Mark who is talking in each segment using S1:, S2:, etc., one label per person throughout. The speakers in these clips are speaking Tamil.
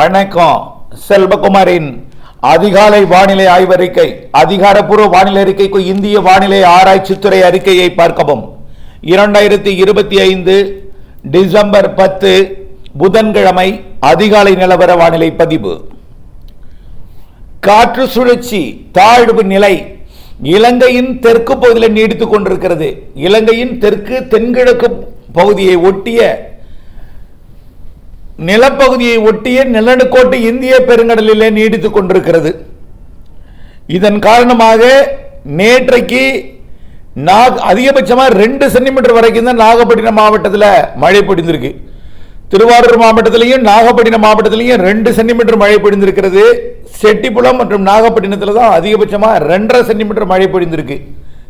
S1: வணக்கம் செல்வகுமாரின் அதிகாலை வானிலை ஆய்வறிக்கை அதிகாரப்பூர்வ வானிலை அறிக்கைக்கு இந்திய வானிலை ஆராய்ச்சித்துறை அறிக்கையை பார்க்கவும். இரண்டாயிரத்தி இருபத்தி ஐந்து டிசம்பர் பத்து புதன்கிழமை அதிகாலை நிலவர வானிலை பதிவு. காற்று சுழற்சி தாழ்வு நிலை இலங்கையின் தெற்கு பகுதியில் நீடித்துக் கொண்டிருக்கிறது. இலங்கையின் தெற்கு தென்கிழக்கு பகுதியை ஒட்டிய நிலப்பகுதியை ஒட்டிய நிலநடுக்கோட்டு இந்திய பெருங்கடலிலே நீடித்துக் கொண்டிருக்கிறது. இதன் காரணமாக நேற்றைக்கு நாக் அதிகபட்சமாக ரெண்டு சென்டிமீட்டர் வரைக்கும் தான் நாகப்பட்டினம் மாவட்டத்தில் மழை பொடிந்திருக்கு திருவாரூர் மாவட்டத்திலையும் நாகப்பட்டினம் மாவட்டத்திலையும் ரெண்டு சென்டிமீட்டர் மழை பொழிந்திருக்கிறது. செட்டிப்புலம் மற்றும் நாகப்பட்டினத்தில் தான் அதிகபட்சமாக ரெண்டரை சென்டிமீட்டர் மழை பொழிந்திருக்கு.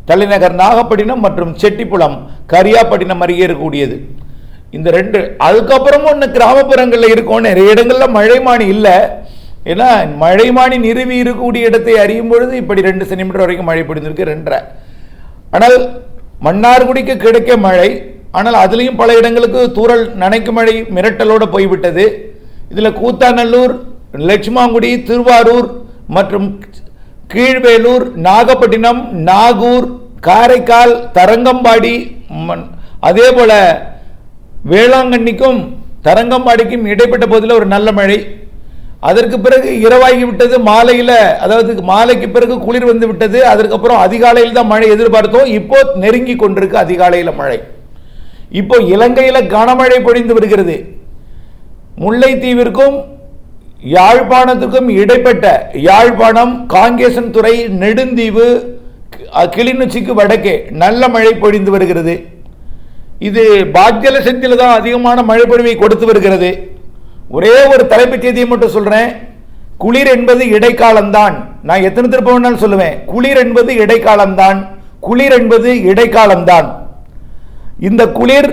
S1: தலைநகர் நாகப்பட்டினம் மற்றும் செட்டிப்புலம் கரியாப்பட்டினம் அருகே இருக்கக்கூடியது. இந்த ரெண்டு அதுக்கப்புறமும் இன்னும் கிராமப்புறங்களில் இருக்கும். நிறைய இடங்களில் மழைமானி இல்லை. ஏன்னா மழைமானி நிறுவி இருக்கக்கூடிய இடத்தை அறியும் பொழுது இப்படி ரெண்டு சென்டிமீட்டர் வரைக்கும் மழை பொழிந்திருக்கு ரெண்டரை. ஆனால் மன்னார்குடிக்கு கிடைக்க மழை. ஆனால் அதுலேயும் பல இடங்களுக்கு தூரல் நனைக்கும் மழை மிரட்டலோடு போய்விட்டது. இதில் கூத்தாநல்லூர் லட்சுமாங்குடி திருவாரூர் மற்றும் கீழ்வேலூர் நாகப்பட்டினம் நாகூர் காரைக்கால் தரங்கம்பாடி அதே போல் வேளாங்கண்ணிக்கும் தரங்கம்பாடிக்கும் இடைப்பட்ட பகுதியில் ஒரு நல்ல மழை. அதற்கு பிறகு இரவாகி விட்டது. மாலையில் அதாவது மாலைக்கு பிறகு குளிர் வந்து விட்டது. அதற்கப்புறம் அதிகாலையில் தான் மழை எதிர்பார்த்தோம். இப்போ நெருங்கி கொண்டிருக்கு அதிகாலையில் மழை. இப்போ இலங்கையில் கனமழை பொழிந்து வருகிறது. முல்லைத்தீவிற்கும் யாழ்ப்பாணத்துக்கும் இடைப்பட்ட யாழ்ப்பாணம் காங்கேசன் துறை நெடுந்தீவு கிளிநொச்சிக்கு வடக்கே நல்ல மழை பொழிந்து வருகிறது. இது பாக்ஜல செந்தில் தான் அதிகமான மழை பொழிவை கொடுத்து வருகிறது. ஒரே ஒரு தலைப்புச் செய்தியை மட்டும் சொல்கிறேன் குளிர் என்பது இடைக்காலம்தான். நான் எத்தனை திருப்ப வேணாலும் சொல்லுவேன். குளிர் என்பது இடைக்காலம்தான். குளிர் என்பது இடைக்காலம்தான். இந்த குளிர்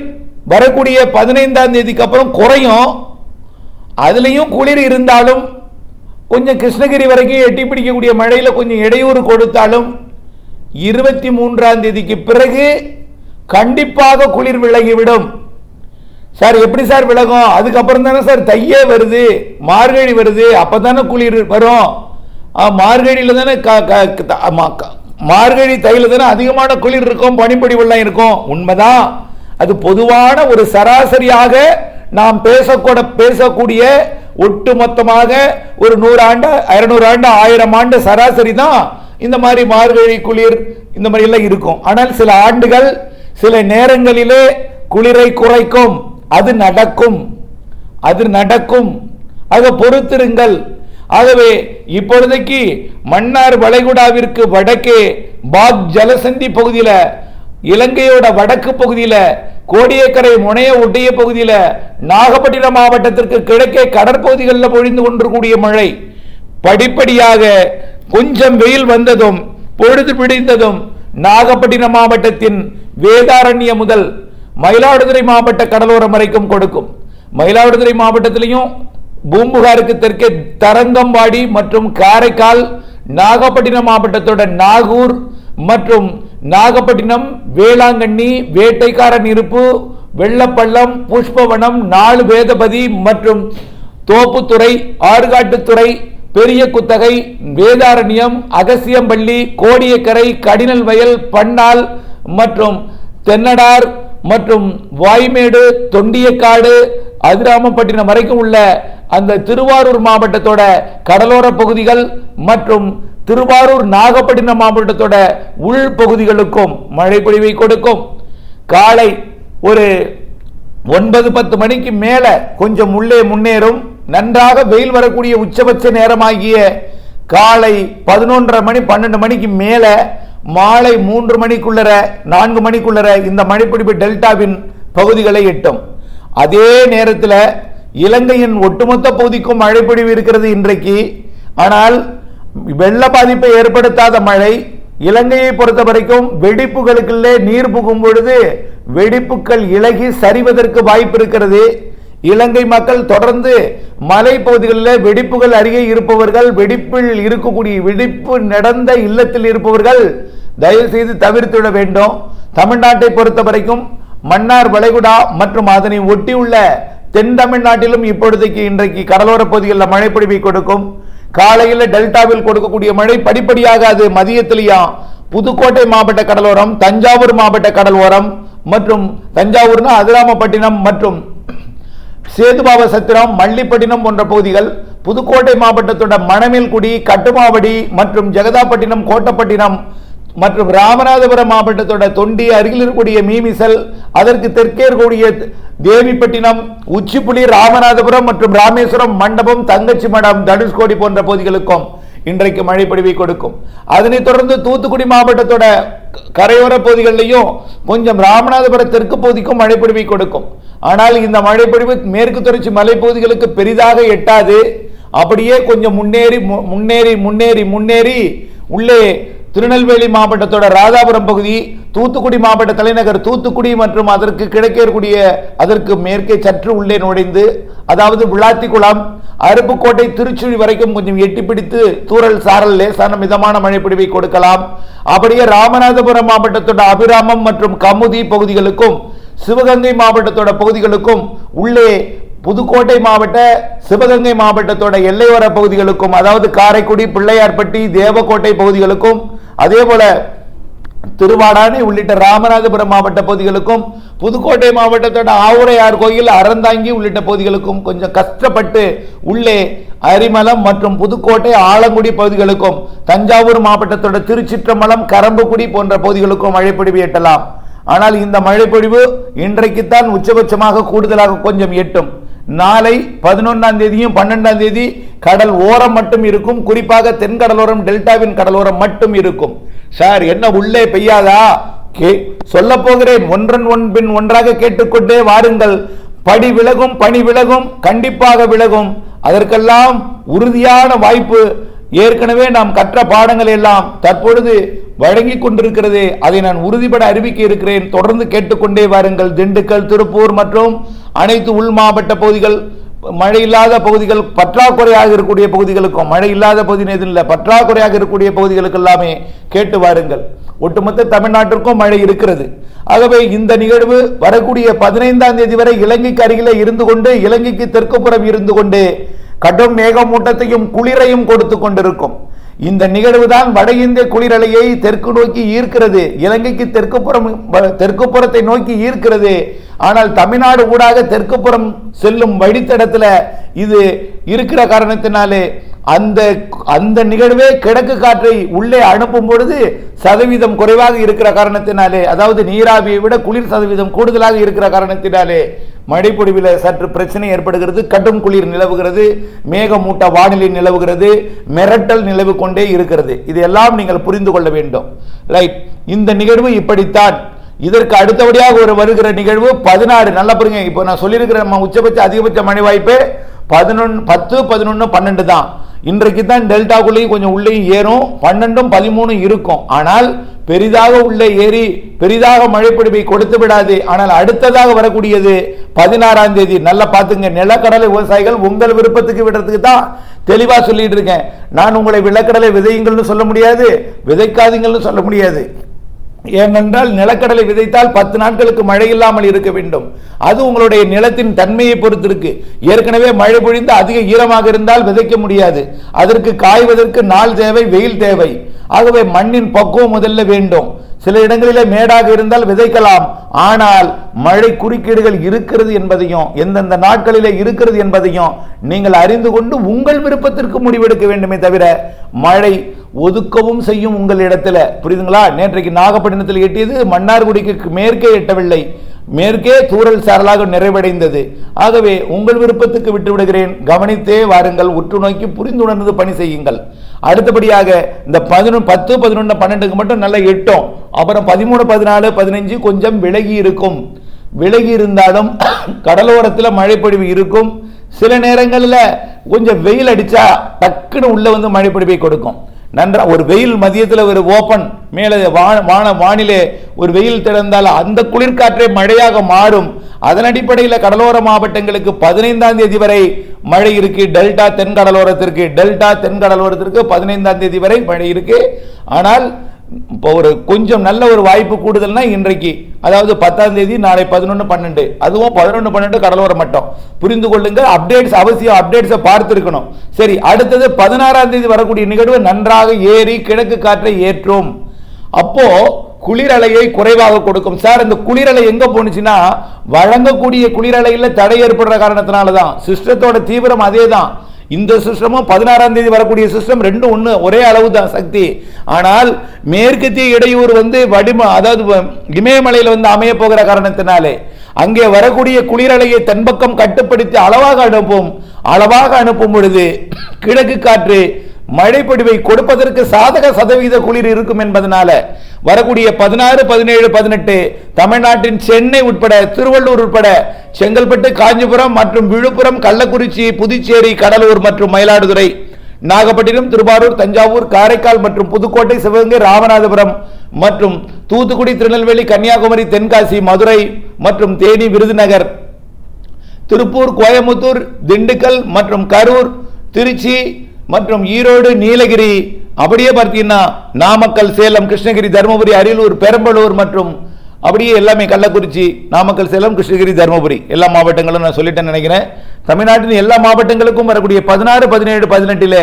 S1: வரக்கூடிய பதினைந்தாம் தேதிக்கு அப்புறம் குறையும். அதுலேயும் குளிர் இருந்தாலும் கொஞ்சம் கிருஷ்ணகிரி வரைக்கும் எட்டி பிடிக்கக்கூடிய மழையில் கொஞ்சம் இடையூறு கொடுத்தாலும் இருபத்தி மூன்றாம் தேதிக்கு பிறகு கண்டிப்பாக குளிர் விலகிவிடும். சார் எப்படி சார் விலகும்? அதுக்கப்புறம் தானே சார் தையே வருது மார்கழி வருது அப்போ தானே குளிர் வரும். மார்கழியில் தானே க- க- க- மார்கழி தையில் தானே அதிகமான குளிர் இருக்கும் பனிப்பொடிவெல்லாம் இருக்கும். உண்மைதான். அது பொதுவான ஒரு சராசரியாக நாம் பேசக்கூட பேசக்கூடிய ஒட்டுமொத்தமாக ஒரு நூறு ஆண்டு ஆண்டு ஆயிரம் ஆண்டு சராசரி தான் இந்த மாதிரி மார்கழி குளிர் இந்த மாதிரி எல்லாம் இருக்கும். ஆனால் சில ஆண்டுகள் சில நேரங்களிலே குளிரை குறைக்கும் அது நடக்கும் அது நடக்கும். அதை பொறுத்திருங்கள். ஆகவே இப்பொழுதைக்கு மன்னார் வளைகுடாவிற்கு வடக்கே பாக் ஜலசந்தி பகுதியில் இலங்கையோட வடக்கு பகுதியில் கோடியக்கரை முனைய ஒட்டிய பகுதியில் நாகப்பட்டினம் மாவட்டத்திற்கு கிழக்கே கடற்பகுதிகளில் பொழிந்து கொண்டிருக்கூடிய மழை. படிப்படியாக கொஞ்சம் வெயில் வந்ததும் பொழுது பிடித்ததும் நாகப்பட்டினம் மாவட்டத்தின் வேதாரண்ய முதல் மயிலாடுதுறை மாவட்ட கடலோரம் வரைக்கும் கொடுக்கும். மயிலாடுதுறை மாவட்டத்திலையும் பூம்புகாருக்கு தெற்கே தரங்கம்பாடி மற்றும் காரைக்கால் நாகப்பட்டினம் மாவட்டத்தோட நாகூர் மற்றும் நாகப்பட்டினம் வேளாங்கண்ணி வேட்டைக்காரன் இருப்பு வெள்ளப்பள்ளம் புஷ்பவனம் நாலு வேதபதி மற்றும் தோப்புத்துறை ஆறுகாட்டுத்துறை பெரிய குத்தகை வேதாரண்யம் அகசியம்பள்ளி கோடியக்கரை கடினல் வயல் பண்ணால் மற்றும் தென்னடார் மற்றும் வாய்மேடு தொண்டியக்காடு அதிராமப்பட்டினம் வரைக்கும் உள்ள அந்த திருவாரூர் மாவட்டத்தோட கடலோர பகுதிகள் மற்றும் திருவாரூர் நாகப்பட்டினம் மாவட்டத்தோட உள் பகுதிகளுக்கும் மழை பொழிவை கொடுக்கும். காலை ஒரு ஒன்பது பத்து மணிக்கு மேல கொஞ்சம் உள்ளே முன்னேறும். நன்றாக வெயில் வரக்கூடிய உச்சபட்ச நேரமாகிய காலை பதினொன்றரை மணி பன்னெண்டு மணிக்கு மேல மாலை மூன்று மணிக்குள்ளர நான்கு மணிக்குள்ளர இந்த மழைப்பிடிப்பு டெல்டாவின் பகுதிகளை எட்டும். அதே நேரத்தில் இலங்கையின் ஒட்டுமொத்த பகுதிக்கும் மழைப்பிடிவு இருக்கிறது இன்றைக்கு. ஆனால் வெள்ள பாதிப்பை ஏற்படுத்தாத மழை இலங்கையை பொறுத்த வரைக்கும் வெடிப்புகளுக்குள்ளே நீர் புகும் பொழுது வெடிப்புகள் இலகி சரிவதற்கு வாய்ப்பு இருக்கிறது. இலங்கை மக்கள் தொடர்ந்து மலை பகுதிகளில் வெடிப்புகள் அருகே இருப்பவர்கள் வெடிப்பில் இருக்கக்கூடிய வெடிப்பு நடந்த இல்லத்தில் இருப்பவர்கள் தயவு செய்து தவிர்த்துவிட வேண்டும். தமிழ்நாட்டை பொறுத்த வரைக்கும் மன்னார் வளைகுடா மற்றும் அதனை ஒட்டியுள்ள தென் தமிழ்நாட்டிலும் இப்பொழுதைக்கு இன்றைக்கு கடலோர பகுதிகளில் மழை பொழிவை கொடுக்கும். காலையில் டெல்டாவில் கொடுக்கக்கூடிய மழை படிப்படியாக அது மதியத்திலேயா புதுக்கோட்டை மாவட்ட கடலோரம் தஞ்சாவூர் மாவட்ட கடலோரம் மற்றும் தஞ்சாவூர்னா அதிராமப்பட்டினம் மற்றும் சேதுபாப சத்திரம் மல்லிப்பட்டினம் போன்ற பகுதிகள் புதுக்கோட்டை மாவட்டத்தோட மணமேல்குடி கட்டுமாவடி மற்றும் ஜெகதாப்பட்டினம் கோட்டப்பட்டினம் மற்றும் ராமநாதபுரம் மாவட்டத்தோட தொண்டி அருகில் இருக்கக்கூடிய மீமிசல் அதற்கு தெற்கே இருக்கக்கூடிய தேவிப்பட்டினம் உச்சிப்புலி ராமநாதபுரம் மற்றும் ராமேஸ்வரம் மண்டபம் தங்கச்சி மடம் தனுஷ்கோடி போன்ற பகுதிகளுக்கும் இன்றைக்கு மழை பொழிவை கொடுக்கும். அதனைத் தொடர்ந்து தூத்துக்குடி மாவட்டத்தோட கரையோர பகுதிகளிலையும் கொஞ்சம் ராமநாதபுரம் தெற்கு பகுதிக்கும் மழை பொழிவை கொடுக்கும். ஆனால் இந்த மழைப்பொழிவு மேற்கு தொடர்ச்சி மலைப்பகுதிகளுக்கு பெரிதாக எட்டாது. அப்படியே கொஞ்சம் முன்னேறி மு- முன்னேறி முன்னேறி முன்னேறி உள்ளே திருநெல்வேலி மாவட்டத்தோட ராதாபுரம் பகுதி தூத்துக்குடி மாவட்ட தலைநகர் தூத்துக்குடி மற்றும் அதற்கு கிழக்கே அதற்கு மேற்கே சற்று உள்ளே நுழைந்து அதாவது விளாத்திக்குளம் அருப்புக்கோட்டை திருச்சுழி வரைக்கும் கொஞ்சம் எட்டி பிடித்து தூரல் சாரல் லேசான மிதமான மழைப்பிடிவை கொடுக்கலாம். அப்படியே ராமநாதபுரம் மாவட்டத்தோட அபிராமம் மற்றும் கமுதி பகுதிகளுக்கும் சிவகங்கை மாவட்டத்தோட பகுதிகளுக்கும் உள்ளே புதுக்கோட்டை மாவட்ட சிவகங்கை மாவட்டத்தோட எல்லையோர பகுதிகளுக்கும் அதாவது காரைக்குடி பிள்ளையார்பட்டி தேவக்கோட்டை பகுதிகளுக்கும் அதே போல திருவாடானை உள்ளிட்ட ராமநாதபுரம் மாவட்ட பகுதிகளுக்கும் புதுக்கோட்டை மாவட்டத்தோட ஆவுரையார் கோயில் அறந்தாங்கி உள்ளிட்ட பகுதிகளுக்கும் கொஞ்சம் கஷ்டப்பட்டு உள்ளே அரிமலம் மற்றும் புதுக்கோட்டை ஆலங்குடி பகுதிகளுக்கும் தஞ்சாவூர் மாவட்டத்தோட திருச்சிற்றம்பலம் கரம்புக்குடி போன்ற பகுதிகளுக்கும் மழைப்பொழிவு எட்டலாம். ஆனால் இந்த மழைப்பொழிவு இன்றைக்குத்தான் உச்சபட்சமாக கூடுதலாக கொஞ்சம் எட்டும். நாளை பதினொன்றாம் தேதியும் பன்னெண்டாம் தேதி கடல் ஓரம் மட்டும் இருக்கும். குறிப்பாக தென்கடலோரம் டெல்டாவின் கடலோரம் மட்டும் இருக்கும். சார் என்ன உள்ளே பெய்யாதா? கே சொல்ல போகிறேன் ஒன்றன் ஒன் பின் ஒன்றாக கேட்டுக்கொண்டே வாருங்கள். படி விலகும் பணி விலகும் கண்டிப்பாக விலகும். அதற்கெல்லாம் உறுதியான வாய்ப்பு ஏற்கனவே நாம் கற்ற பாடங்கள் எல்லாம் தற்பொழுது வழங்கி கொண்டிருக்கிறது அதை நான் உறுதிபட அறிவிக்க இருக்கிறேன். தொடர்ந்து கேட்டுக்கொண்டே வாருங்கள். திண்டுக்கல் திருப்பூர் மற்றும் அனைத்து உள் மாவட்ட பகுதிகள் மழை இல்லாத பகுதிகள் பற்றாக்குறையாக இருக்கக்கூடிய பகுதிகளுக்கும் மழை இல்லாத பகுதி எதுவும் இல்லை பற்றாக்குறையாக இருக்கக்கூடிய பகுதிகளுக்கு எல்லாமே கேட்டு வாருங்கள். ஒட்டுமொத்த தமிழ்நாட்டிற்கும் மழை இருக்கிறது. ஆகவே இந்த நிகழ்வு வரக்கூடிய பதினைந்தாம் தேதி வரை இலங்கைக்கு அருகிலே இருந்து கொண்டு இலங்கைக்கு தெற்குப்புறம் இருந்து கொண்டு கடும் மேகமூட்டத்தையும் குளிரையும் கொடுத்து கொண்டிருக்கும். இந்த நிகழ்வுதான் வட இந்திய குளிரலையை தெற்கு நோக்கி ஈர்க்கிறது. இலங்கைக்கு தெற்குப்புறம் வ- தெற்குப்புறத்தை நோக்கி ஈர்க்கிறது. ஆனால் தமிழ்நாடு ஊடாக தெற்குப்புறம் செல்லும் வழித்தடத்தில் இது இருக்கிற காரணத்தினாலே அந்த அந்த நிகழ்வே கிழக்கு காற்றை உள்ளே அனுப்பும் பொழுது சதவீதம் குறைவாக இருக்கிற காரணத்தினாலே அதாவது நீராவியை விட குளிர் சதவீதம் கூடுதலாக இருக்கிற காரணத்தினாலே மழைப்பொழிவில் சற்று பிரச்சனை ஏற்படுகிறது. கடும் குளிர் நிலவுகிறது மேகமூட்ட வானிலை நிலவுகிறது மிரட்டல் நிலவு கொண்டே இருக்கிறது. இதையெல்லாம் நீங்கள் புரிந்து கொள்ள வேண்டும். ரைட் இந்த நிகழ்வு இப்படித்தான். இதற்கு அடுத்தபடியாக ஒரு வருகிற நிகழ்வு பதினாறு. நல்லா பாருங்க இப்போ நான் சொல்லியிருக்கிற நம்ம உச்சபட்ச அதிகபட்ச மழை வாய்ப்பு பதினொன்று பத்து பதினொன்று பன்னெண்டு தான். இன்றைக்கு தான் டெல்டாக்குள்ளேயும் கொஞ்சம் உள்ளேயும் ஏறும். பன்னெண்டும் பதிமூணும் இருக்கும். ஆனால் பெரிதாக உள்ளே ஏறி பெரிதாக மழைப்பிடிப்பை கொடுத்து விடாது. ஆனால் அடுத்ததாக வரக்கூடியது பதினாறாம் தேதி. நல்லா பார்த்துங்க. நிலக்கடலை விவசாயிகள் உங்கள் விருப்பத்துக்கு விடுறதுக்கு தான் தெளிவாக சொல்லிட்டு இருக்கேன். நான் உங்களை விளக்கடலை விதையுங்கள்னு சொல்ல முடியாது. விதைக்காதீங்கள்னு சொல்ல முடியாது. ஏனென்றால் நிலக்கடலை விதைத்தால் பத்து நாட்களுக்கு மழை இல்லாமல் இருக்க வேண்டும். அது உங்களுடைய நிலத்தின் தன்மையை பொறுத்து இருக்கு ஏற்கனவே மழை பொழிந்து அதிக ஈரமாக இருந்தால் விதைக்க முடியாது. அதற்கு காய்வதற்கு நாள் தேவை வெயில் தேவை. ஆகவே மண்ணின் பக்குவம் முதல்ல வேண்டும். சில இடங்களிலே மேடாக இருந்தால் விதைக்கலாம். ஆனால் மழை குறுக்கீடுகள் இருக்கிறது என்பதையும் எந்தெந்த நாட்களிலே இருக்கிறது என்பதையும் நீங்கள் அறிந்து கொண்டு உங்கள் விருப்பத்திற்கு முடிவெடுக்க வேண்டுமே தவிர மழை ஒதுக்கவும் செய்யும் உங்கள் இடத்துல. புரியுதுங்களா? நேற்றைக்கு நாகப்பட்டினத்தில் எட்டியது மன்னார்குடிக்கு மேற்கே எட்டவில்லை. மேற்கே தூறல் சாரலாக நிறைவடைந்தது. ஆகவே உங்கள் விருப்பத்துக்கு விட்டு விடுகிறேன் கவனித்தே வாருங்கள். உற்று நோக்கி புரிந்துணர்ந்து பணி செய்யுங்கள். அடுத்தபடியாக இந்த பதினொன்று பத்து பதினொன்று பன்னெண்டுக்கு மட்டும் நல்லா எட்டும். அப்புறம் பதிமூணு பதினாலு பதினஞ்சு கொஞ்சம் விலகி இருக்கும். விலகி இருந்தாலும் கடலோரத்தில் மழைப்பொழிவு இருக்கும். சில நேரங்களில் கொஞ்சம் வெயில் அடித்தா டக்குன்னு உள்ளே வந்து மழைப்பொழிவை கொடுக்கும். நன்றா ஒரு வெயில் மதியத்தில் ஒரு ஓப்பன் மேலே வான வான வானிலே ஒரு வெயில் திறந்தால் அந்த குளிர்காற்றே மழையாக மாறும். அதன் அடிப்படையில் கடலோர மாவட்டங்களுக்கு பதினைந்தாம் தேதி வரை மழை இருக்கு டெல்டா தென் கடலோரத்திற்கு டெல்டா தென் கடலோரத்திற்கு பதினைந்தாம் தேதி வரை மழை இருக்கு. ஆனால் இப்போ ஒரு கொஞ்சம் நல்ல ஒரு வாய்ப்பு கூடுதல்னா இன்றைக்கு அதாவது பத்தாம் தேதி நாளை பதினொன்று பன்னெண்டு. அதுவும் பதினொன்று பன்னெண்டு கடலோர மட்டம். புரிந்து கொள்ளுங்க அப்டேட்ஸ் அவசியம் அப்டேட்ஸை பார்த்துருக்கணும். சரி அடுத்தது பதினாறாம் தேதி வரக்கூடிய நிகழ்வு நன்றாக ஏறி கிழக்கு காற்றை ஏற்றும். அப்போ குளிரலையை குறைவாக கொடுக்கும். சார் இந்த குளிரலை எங்க போனுச்சுன்னா வழங்கக்கூடிய குளிரலையில் தடை ஏற்படுற காரணத்தினால தான் சிஸ்டத்தோட தீவிரம் அதே தான் இந்த சிஸ்டமும் பதினாறாம் தேதி வரக்கூடிய சிஸ்டம் ரெண்டும் ஒன்று ஒரே அளவு தான் சக்தி. ஆனால் மேற்கத்திய இடையூறு வந்து வடிம அதாவது வ- இமயமலையில் வந்து அமைய போகிற காரணத்தினாலே அங்கே வரக்கூடிய குளிரலையை தென்பக்கம் கட்டுப்படுத்தி அளவாக அனுப்பும் அளவாக அனுப்பும் பொழுது கிழக்கு காற்று மழைப்பொடிவை கொடுப்பதற்கு சாதக சதவீத குளிர் இருக்கும் என்பதனால வரக்கூடிய பதினாறு பதினேழு பதினெட்டு தமிழ்நாட்டின் சென்னை உட்பட திருவள்ளூர் உட்பட செங்கல்பட்டு காஞ்சிபுரம் மற்றும் விழுப்புரம் கள்ளக்குறிச்சி புதுச்சேரி கடலூர் மற்றும் மயிலாடுதுறை நாகப்பட்டினம் திருவாரூர் தஞ்சாவூர் காரைக்கால் மற்றும் புதுக்கோட்டை சிவகங்கை ராமநாதபுரம் மற்றும் தூத்துக்குடி திருநெல்வேலி கன்னியாகுமரி தென்காசி மதுரை மற்றும் தேனி விருதுநகர் திருப்பூர் கோயமுத்தூர் திண்டுக்கல் மற்றும் கரூர் திருச்சி மற்றும் ஈரோடு நீலகிரி அப்படியே பார்த்தீங்கன்னா நாமக்கல் சேலம் கிருஷ்ணகிரி தருமபுரி அரியலூர் பெரம்பலூர் மற்றும் அப்படியே எல்லாமே கள்ளக்குறிச்சி நாமக்கல் சேலம் கிருஷ்ணகிரி தருமபுரி. எல்லா மாவட்டங்களும் நான் சொல்லிட்டேன்னு நினைக்கிறேன். தமிழ்நாட்டின் எல்லா மாவட்டங்களுக்கும் வரக்கூடிய பதினாறு பதினேழு பதினெட்டில்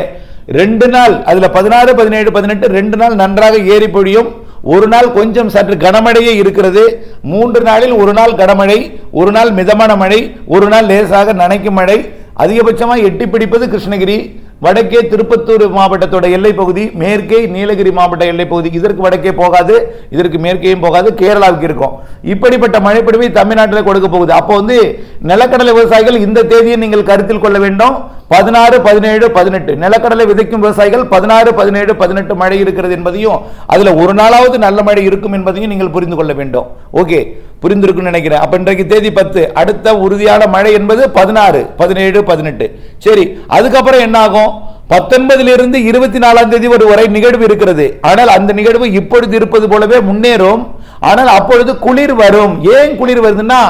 S1: ரெண்டு நாள் அதில் பதினாறு பதினேழு பதினெட்டு ரெண்டு நாள் நன்றாக ஏறி பொழியும். ஒரு நாள் கொஞ்சம் சற்று கனமழையே இருக்கிறது. மூன்று நாளில் ஒரு நாள் கனமழை ஒரு நாள் மிதமான மழை ஒரு நாள் லேசாக நனைக்கும் மழை. அதிகபட்சமாக எட்டி பிடிப்பது கிருஷ்ணகிரி. வடக்கே திருப்பத்தூர் மாவட்டத்தோட எல்லை பகுதி மேற்கே நீலகிரி மாவட்ட எல்லை பகுதி. இதற்கு வடக்கே போகாது இதற்கு மேற்கேயும் போகாது கேரளாவுக்கு இருக்கும். இப்படிப்பட்ட மழைப்பிடிவை தமிழ்நாட்டில் கொடுக்க போகுது. அப்போ வந்து நிலக்கடலை விவசாயிகள் இந்த தேதியை நீங்கள் கருத்தில் கொள்ள வேண்டும். பதினாறு பதினேழு பதினெட்டு. நிலக்கடலை விதைக்கும் விவசாயிகள் பதினாறு பதினேழு பதினெட்டு மழை இருக்கிறது என்பதையும் அதில் ஒரு நாளாவது நல்ல மழை இருக்கும் என்பதையும் நீங்கள் புரிந்து கொள்ள வேண்டும். ஓகே. புரிந்திருக்கும்னு நினைக்கிறேன். அப்ப இன்றைக்கு தேதி பத்து. அடுத்த உறுதியான மழை என்பது பதினாறு பதினேழு பதினெட்டு. சரி அதுக்கப்புறம் என்ன ஆகும் பத்தொன்பதிலிருந்து இருபத்தி நாலாம் தேதி ஒரு வரை நிகழ்வு இருக்கிறது. ஆனால் அந்த நிகழ்வு இப்பொழுது இருப்பது போலவே முன்னேறும். ஆனால் அப்பொழுது குளிர் வரும். ஏன் குளிர் வருதுன்னா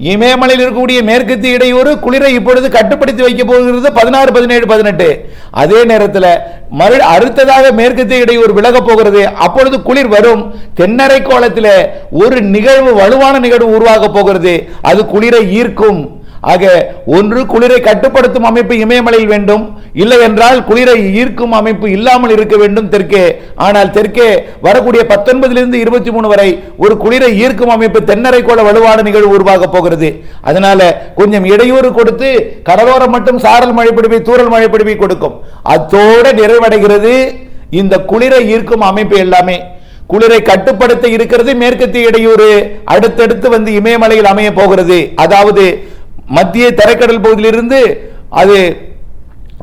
S1: இமயமலையில் இருக்கக்கூடிய மேற்கத்திய இடையூறு குளிரை இப்பொழுது கட்டுப்படுத்தி வைக்க போகிறது பதினாறு பதினேழு பதினெட்டு. அதே நேரத்தில் மறு அடுத்ததாக மேற்கத்திய இடையூறு விலகப் போகிறது. அப்பொழுது குளிர் வரும். தென்னரை கோலத்தில் ஒரு நிகழ்வு வலுவான நிகழ்வு உருவாக போகிறது. அது குளிரை ஈர்க்கும். ஆக ஒன்று குளிரை கட்டுப்படுத்தும் அமைப்பு இமயமலையில் வேண்டும். இல்லை என்றால் குளிரை ஈர்க்கும் அமைப்பு இல்லாமல் இருக்க வேண்டும் தெற்கே. ஆனால் தெற்கே வரக்கூடிய பத்தொன்பதிலிருந்து இருபத்தி மூணு வரை ஒரு குளிரை ஈர்க்கும் அமைப்பு தென்னரை கோல வலுவான நிகழ்வு உருவாக போகிறது. அதனால கொஞ்சம் இடையூறு கொடுத்து கடலோரம் மட்டும் சாரல் மழைப்பிடிப்பை தூரல் மழைப்பிடிப்பை கொடுக்கும். அத்தோடு நிறைவடைகிறது இந்த குளிரை ஈர்க்கும் அமைப்பு எல்லாமே. குளிரை கட்டுப்படுத்த இருக்கிறது மேற்கத்திய இடையூறு அடுத்தடுத்து வந்து இமயமலையில் அமைய போகிறது. அதாவது மத்திய தரைக்கடல் பகுதியிலிருந்து அது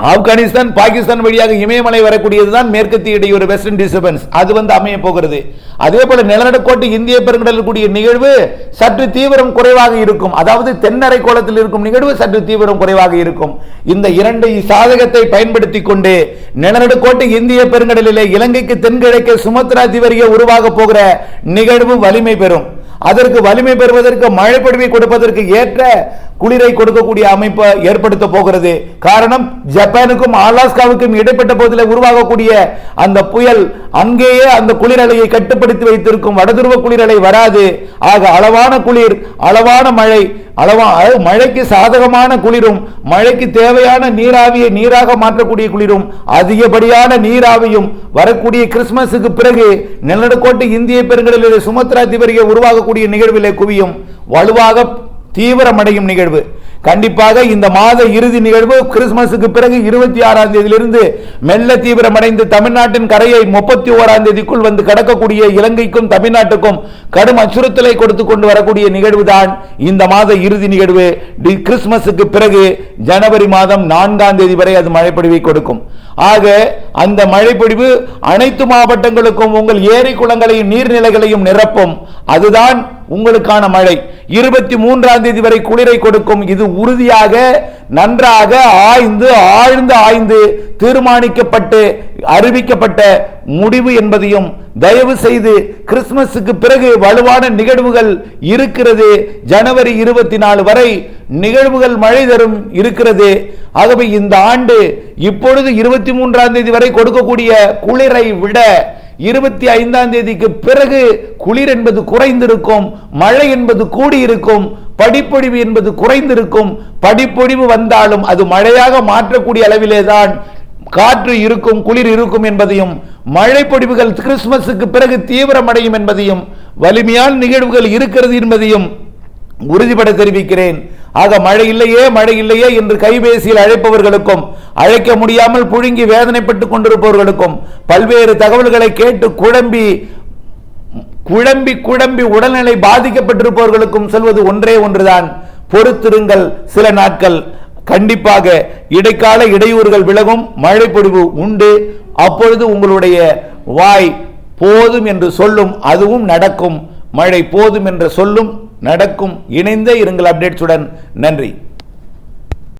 S1: ஆப்கானிஸ்தான் பாகிஸ்தான் வழியாக இமயமலை வரக்கூடியது தான் மேற்கத்திய இடையூறு வெஸ்டர்ன் டிஸ்டர்பன்ஸ் அது வந்து அமைய போகிறது. அதே போல நிலநடுக்கோட்டு இந்திய பெருங்கடலில் கூடிய நிகழ்வு சற்று தீவிரம் குறைவாக இருக்கும். அதாவது தென்னரை கோலத்தில் இருக்கும் நிகழ்வு சற்று தீவிரம் குறைவாக இருக்கும். இந்த இரண்டு சாதகத்தை பயன்படுத்தி கொண்டு நிலநடுக்கோட்டு இந்திய பெருங்கடலிலே இலங்கைக்கு தென்கிழக்கு சுமத்ரா திவரிய உருவாக போகிற நிகழ்வு வலிமை பெறும். அதற்கு வலிமை பெறுவதற்கு மழைப்பொழிவை கொடுப்பதற்கு ஏற்ற குளிரை கொடுக்கக்கூடிய அமைப்பை ஏற்படுத்த போகிறது. காரணம் ஜப்பானுக்கும் அலாஸ்காவுக்கும் இடைப்பட்ட பகுதியில் உருவாகக்கூடிய அந்த புயல் அங்கேயே அந்த குளிரலையை கட்டுப்படுத்தி வைத்திருக்கும் வடதுருவ குளிரலை வராது. ஆக அளவான குளிர் அளவான மழை அளவா மழைக்கு சாதகமான குளிரும் மழைக்கு தேவையான நீராவியை நீராக மாற்றக்கூடிய குளிரும் அதிகப்படியான நீராவியும் வரக்கூடிய கிறிஸ்துமஸுக்கு பிறகு நிலநடுக்கோட்டு இந்திய பெருங்கடலில் சுமத்ரா திவரிகை உருவாகக்கூடிய நிகழ்விலே குவியும். வலுவாக தீவிரமடையும் நிகழ்வு. கண்டிப்பாக இந்த மாத இறுதி நிகழ்வு கிறிஸ்துமஸுக்கு பிறகு இருபத்தி ஆறாம் தேதியிலிருந்து மெல்ல தீவிரமடைந்து தமிழ்நாட்டின் கரையை முப்பத்தி ஓராம் தேதிக்குள் வந்து கடக்கக்கூடிய இலங்கைக்கும் தமிழ்நாட்டுக்கும் கடும் அச்சுறுத்தலை கொடுத்து கொண்டு வரக்கூடிய நிகழ்வுதான் இந்த மாத இறுதி நிகழ்வு. டி- கிறிஸ்துமஸுக்கு பிறகு ஜனவரி மாதம் நான்காம் தேதி வரை அது மழைப்பொழிவை கொடுக்கும். ஆக அந்த மழைப்பொழிவு அனைத்து மாவட்டங்களுக்கும் உங்கள் ஏரி குளங்களையும் நீர்நிலைகளையும் நிரப்பும். அதுதான் உங்களுக்கான மழை. இருபத்தி மூன்றாம் தேதி வரை குளிரை கொடுக்கும். இது உறுதியாக நன்றாக ஆய்ந்து ஆழ்ந்து ஆய்ந்து தீர்மானிக்கப்பட்டு அறிவிக்கப்பட்ட முடிவு என்பதையும் தயவு செய்து கிறிஸ்துமஸுக்கு பிறகு வலுவான நிகழ்வுகள் இருக்கிறது. ஜனவரி இருபத்தி நாலு வரை நிகழ்வுகள் மழை தரும் இருக்கிறது. ஆகவே இந்த ஆண்டு இப்பொழுது இருபத்தி மூன்றாம் தேதி வரை கொடுக்கக்கூடிய குளிரை விட இருபத்தி ஐந்தாம் தேதிக்கு பிறகு குளிர் என்பது குறைந்திருக்கும் மழை என்பது கூடியிருக்கும் படிப்பொழிவு என்பது குறைந்திருக்கும் படிப்பொழிவு வந்தாலும் அது மழையாக மாற்றக்கூடிய அளவிலே தான் காற்று இருக்கும் குளிர் இருக்கும் என்பதையும் மழைப்பொடிவுகள் கிறிஸ்துமஸுக்கு பிறகு தீவிரமடையும் என்பதையும் வலிமையான நிகழ்வுகள் இருக்கிறது என்பதையும் உறுதிபட தெரிவிக்கிறேன். ஆக மழை இல்லையே மழை இல்லையே என்று கைபேசியில் அழைப்பவர்களுக்கும் அழைக்க முடியாமல் புழுங்கி வேதனைப்பட்டுக் கொண்டிருப்பவர்களுக்கும் பல்வேறு தகவல்களை கேட்டு குழம்பி குழம்பி குழம்பி உடல்நிலை பாதிக்கப்பட்டிருப்பவர்களுக்கும் சொல்வது ஒன்றே ஒன்றுதான். பொறுத்திருங்கள் சில நாட்கள். கண்டிப்பாக இடைக்கால இடையூறுகள் விலகும் மழை பொழிவு உண்டு. அப்பொழுது உங்களுடைய வாய் போதும் என்று சொல்லும் அதுவும் நடக்கும். மழை போதும் என்று சொல்லும் நடக்கும். இணைந்தே இருங்கள் அப்டேட்ஸுடன் நன்றி.